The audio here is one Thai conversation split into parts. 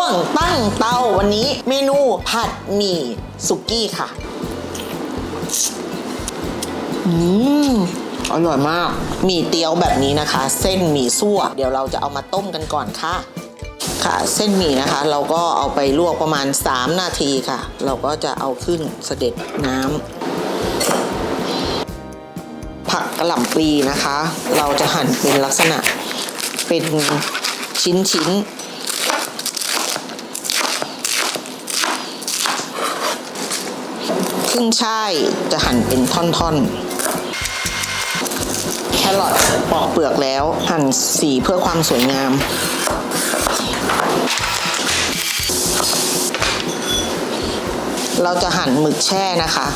ช่วงตั้งเตาวันนี้ เมนูผัดหมี่สุกี้ค่ะ อืมอร่อยมาก หมี่เตี๋ยวแบบนี้นะคะ เส้นหมี่ซั่ว เดี๋ยวเราจะเอามาต้มกันก่อนค่ะ ค่ะ เส้นหมี่นะคะ เราก็เอาไปลวกประมาณ 3 นาทีค่ะ เราก็จะเอาขึ้นเสด็จน้ำผักกระหล่ำปลีนะคะ เราจะหั่นเป็นลักษณะเป็นชิ้นชิ้นๆ ขึ้นช่ายจะหั่นเป็นท่อนๆ แครอทปอกเปลือกแล้วหั่นสีเพื่อความสวยงาม เราจะหั่นหมึกแช่นะคะ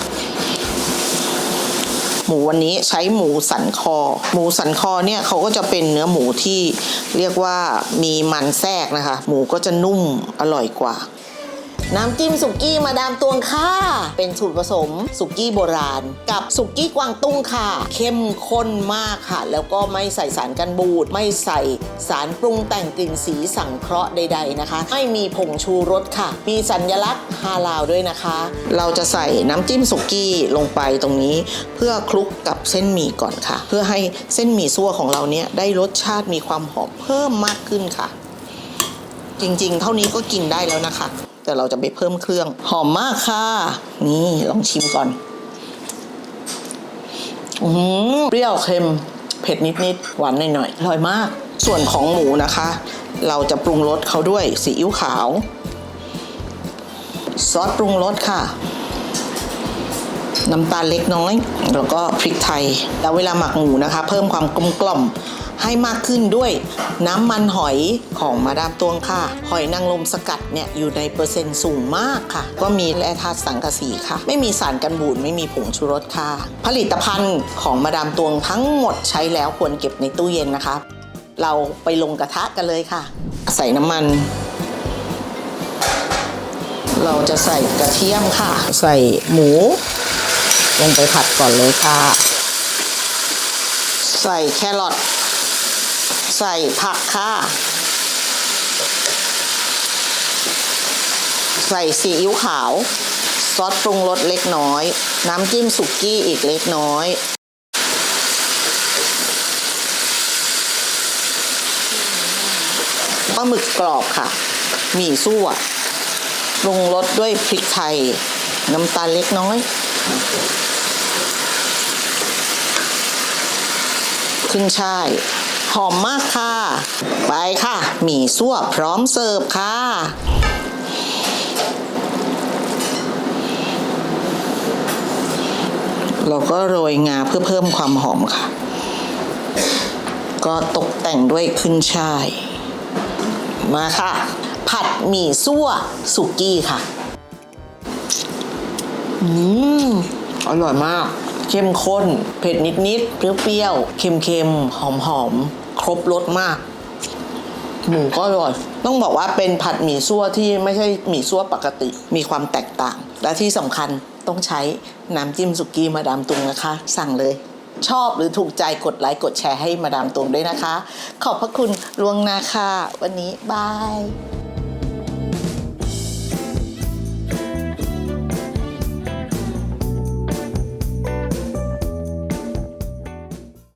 หมูวันนี้ใช้หมูสันคอ หมูสันคอเนี่ยเขาก็จะเป็นเนื้อหมูที่เรียกว่ามีมันแทรกนะคะ หมูก็จะนุ่มอร่อยกว่า น้ำจิ้มสุกี้มาดามตวงค่ะ เป็นสูตรผสมสุกี้โบราณ กับสุกี้กวางตุ้งค่ะ เข้มข้นมากค่ะ แล้วก็ไม่ใส่สารกันบูด ไม่ใส่สารปรุงแต่งกลิ่นสีสังเคราะห์ใด ๆนะคะ ไม่มีผงชูรสค่ะ มีสัญลักษณ์ฮาลาลด้วยนะคะ เราจะใส่น้ำจิ้มสุกี้ลงไปตรงนี้ เพื่อคลุกกับเส้นหมี่ก่อนค่ะ เพื่อให้เส้นหมี่ซั่วของเราเนี่ยได้รสชาติมีความหอมเพิ่มมากขึ้นค่ะ จริงๆ เท่านี้ก็กินได้แล้วนะคะ แต่เราจะไปเพิ่มเครื่อง หอมมากค่ะ นี่ลองชิมก่อน อืมเปรี้ยวเค็ม เผ็ดนิดๆหวานหน่อยๆอร่อยมาก ส่วนของหมูนะคะ เราจะปรุงรสเขาด้วยซีอิ๊วขาว ซอสปรุงรสค่ะ น้ำตาลเล็กน้อย แล้วก็พริกไทย แล้วเวลาหมักหมูนะคะ เพิ่มความกลมกล่อม ให้มากขึ้นด้วย น้ำมันหอยของมาดามตวงค่ะ หอยนางรมสกัดเนี่ยอยู่ในเปอร์เซ็นต์สูงมากค่ะ ก็มีแร่ธาตุสังกะสีค่ะ ไม่มีสารกันบูดไม่มีผงชูรสค่ะ ผลิตภัณฑ์ของมาดามตวงทั้งหมดใช้แล้วควรเก็บในตู้เย็นนะคะ เราไปลงกระทะกันเลยค่ะ ใส่น้ำมันเราจะใส่กระเทียมค่ะ ใส่หมู ลงไปผัดก่อนเลยค่ะ ใส่แครอท ใส่ผักค่ะ ใส่ซีอิ๊วขาว ซอสปรุงรสเล็กน้อย น้ำจิ้มสุกี้อีกเล็กน้อย ปลาหมึกกรอบค่ะ หมี่ซั่วปรุงรสด้วยพริกไทย น้ำตาลเล็กน้อย ขึ้นช่าย หอมมากค่ะ ไปค่ะ หมี่ซั่วพร้อมเสิร์ฟค่ะเราก็โรยงาเพื่อเพิ่มความหอมค่ะ ก็ตกแต่งด้วยขึ้นช่าย มาค่ะ ผัดหมี่ซั่วสุกี้ค่ะ อืม อร่อยมาก เข้มข้น เผ็ดนิดๆ เปรี้ยวๆ เค็มๆ หอมๆ ครบรสมากหมูก็อร่อย ต้องบอกว่าเป็นผัดหมี่ซั่วที่ไม่ใช่หมี่ซั่วปกติ มีความแตกต่าง และที่สำคัญต้องใช้น้ำจิ้มสุกี้มาดามตุงนะคะ สั่งเลย ชอบหรือถูกใจกดไลค์กดแชร์ให้มาดามตุงด้วยนะคะ ขอบพระคุณลวงหนาค่ะวันนี้บาย